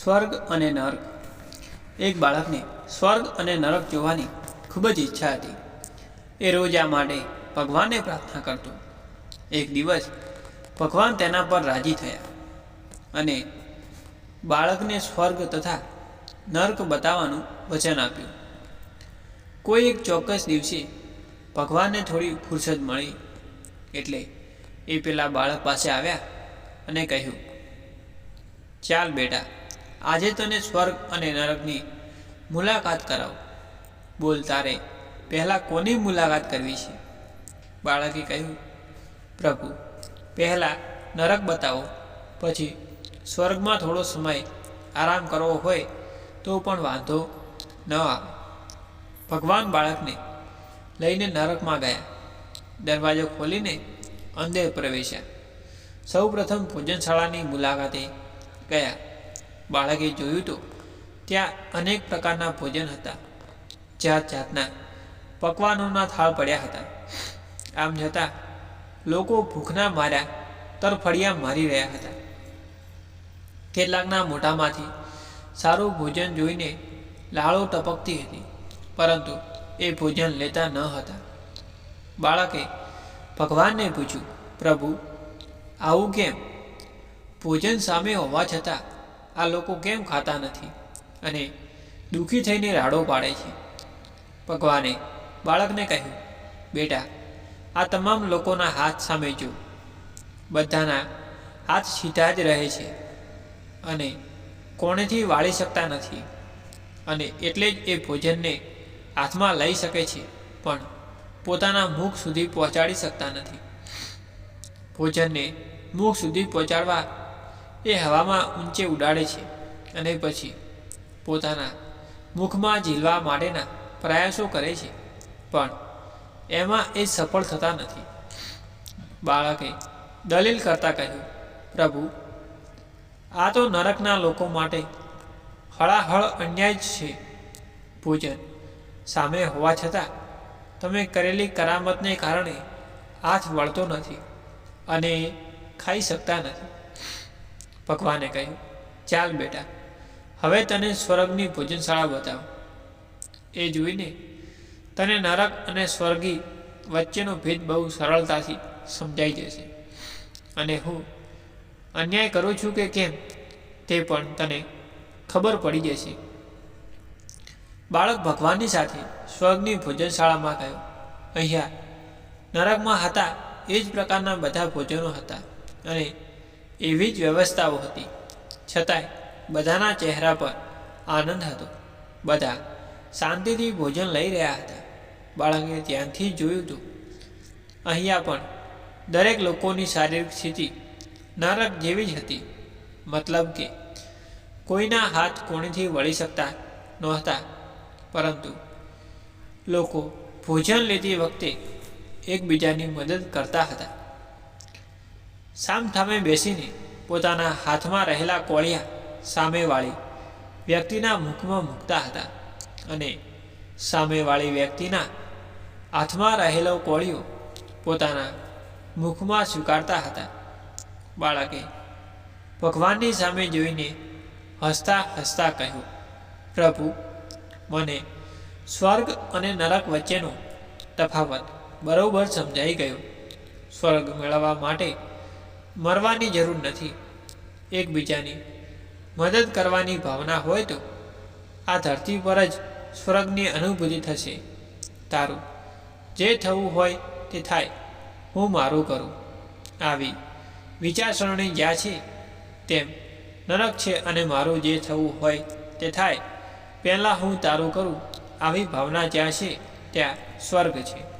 સ્વર્ગ અને નર્ક. એક બાળકને સ્વર્ગ અને નરક જોવાની ખૂબ જ ઈચ્છા હતી. એ રોજ આ માટે ભગવાનને પ્રાર્થના કરતો. એક દિવસ ભગવાન તેના પર રાજી થયા અને બાળકને સ્વર્ગ તથા નર્ક બતાવવાનું વચન આપ્યું. કોઈ એક ચોક્કસ દિવસે ભગવાનને થોડી ફુરસદ મળી એટલે એ પેલા બાળક પાસે આવ્યા અને કહ્યું, ચાલ બેટા આજે તને સ્વર્ગ અને નરકની મુલાકાત કરાવ. બોલ, તારે પહેલાં કોની મુલાકાત કરવી છે? બાળકે કહ્યું, પ્રભુ, પહેલાં નરક બતાવો, પછી સ્વર્ગમાં થોડો સમય આરામ કરવો હોય તો પણ વાંધો ન આવે. ભગવાન બાળકને લઈને નરકમાં ગયા. દરવાજો ખોલીને અંદર પ્રવેશ્યા. સૌ પ્રથમ ભોજનશાળાની મુલાકાતે ગયા. બાળકે જોયું તો ત્યાં અનેક પ્રકારના ભોજન હતા. જાત જાતના પકવાનોના થાળ પડ્યા હતા. આમ છતાં લોકો ભૂખના માર્યા, તરફડિયા મારી રહ્યા હતા. કેટલાકના મોઢામાંથી સારું ભોજન જોઈને લાળો ટપકતી હતી, પરંતુ એ ભોજન લેતા ન હતા. બાળકે ભગવાનને પૂછ્યું, પ્રભુ, આવું કેમ? ભોજન સામે હોવા છતાં આ લોકો કેમ ખાતા નથી? અને દુઃખી થઈને રાડો પાડે છે. ભગવાને બાળકને કહ્યું, બેટા, આ તમામ લોકોના હાથ સામે જો. બધાના હાથ સીધા જ રહે છે અને કોણેથી વાળી શકતા નથી. અને એટલે જ એ ભોજનને હાથમાં લઈ શકે છે, પણ પોતાના મુખ સુધી પહોંચાડી શકતા નથી. ભોજનને મુખ સુધી પહોંચાડવા એ હવામાં ઊંચે ઉડાડે છે અને પછી પોતાના મુખમાં ઝીલવા માટેના પ્રયાસો કરે છે. પણ એમાં એ સફળ થતા નથી. બાળકે દલીલ કરતાં કહ્યું, પ્રભુ, આ તો નરકના લોકો માટે હળાહળ અન્યાય જ છે. ભોજન સામે હોવા છતાં તમે કરેલી કરામતને કારણે હાથ વળતો નથી અને ખાઈ શકતા નથી. ભગવાને કહ્યું, ચાલ બેટા, હવે તને સ્વર્ગની ભોજનશાળા બતાવો. એ જોઈને તને નરક અને સ્વર્ગી વચ્ચેનો ભેદ બહુ સરળતાથી સમજાઈ જશે. અને હું અન્યાય કરું છું કે કેમ, તે પણ તને ખબર પડી જશે. બાળક ભગવાનની સાથે સ્વર્ગની ભોજનશાળામાં ગયો. અહીંયા નરકમાં હતા એ જ પ્રકારના બધા ભોજનો હતા અને એવી જ વ્યવસ્થાઓ હતી. છતાંય બધાના ચહેરા પર આનંદ હતો. બધા શાંતિથી ભોજન લઈ રહ્યા હતા. બાળકે ધ્યાનથી જોયું હતું અહીંયા પણ દરેક લોકોની શારીરિક સ્થિતિ નરક જેવી જ હતી. મતલબ કે કોઈના હાથ કોણીથી વળી શકતા નહોતા. પરંતુ લોકો ભોજન લેતી વખતે એકબીજાની મદદ કરતા હતા. સામસામે બેસીને પોતાના હાથમાં રહેલા કોળિયા સામેવાળી વ્યક્તિના મુખમાં મૂકતા હતા અને સામેવાળી વ્યક્તિના હાથમાં રહેલો કોળિયો પોતાના મુખમાં સ્વીકારતા હતા. બાળકે ભગવાનની સામે જોઈને હસતા હસતા કહ્યું, પ્રભુ, મને સ્વર્ગ અને નરક વચ્ચેનો તફાવત બરોબર સમજાઈ ગયો. સ્વર્ગ મેળવવા માટે મરવાની જરૂર નથી. એકબીજાની મદદ કરવાની ભાવના હોય તો આ ધરતી પર જ સ્વર્ગની અનુભૂતિ થશે. તારું જે થવું હોય તે થાય. હું મારું કરું. આવી વિચારસરણી જ્યાં છે, તેમ નરક છે અને મારું જે થવું હોય તે થાય. પહેલાં હું તારું કરું. આવી ભાવના જ્યાં છે, ત્યાં સ્વર્ગ છે.